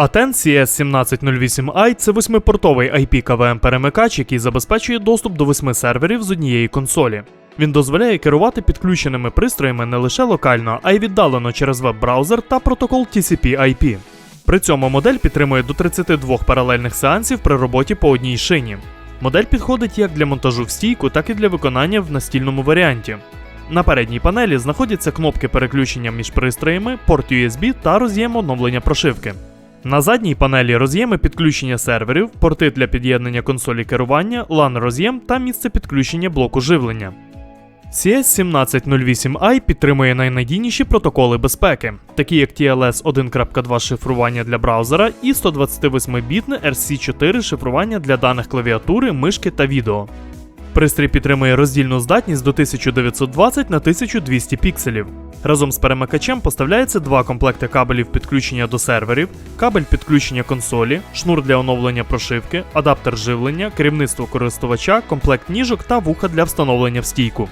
Aten CS1708i це восьмипортовий IP КВМ перемикач, який забезпечує доступ до восьми серверів з однієї консолі. Він дозволяє керувати підключеними пристроями не лише локально, а й віддалено через веб-браузер та протокол TCP/IP. При цьому модель підтримує до 32 паралельних сеансів при роботі по одній шині. Модель підходить як для монтажу в стійку, так і для виконання в настільному варіанті. На передній панелі знаходяться кнопки переключення між пристроями, порт USB та роз'єм оновлення прошивки. На задній панелі роз'єми підключення серверів, порти для під'єднання консолі керування, LAN роз'єм та місце підключення блоку живлення. CS1708i підтримує найнадійніші протоколи безпеки, такі як TLS 1.2 шифрування для браузера і 128-бітне RC4 шифрування для даних клавіатури, мишки та відео. Пристрій підтримує роздільну здатність до 1920 на 1200 пікселів. Разом з перемикачем поставляється два комплекти кабелів підключення до серверів, кабель підключення консолі, шнур для оновлення прошивки, адаптер живлення, керівництво користувача, комплект ніжок та вуха для встановлення в стійку.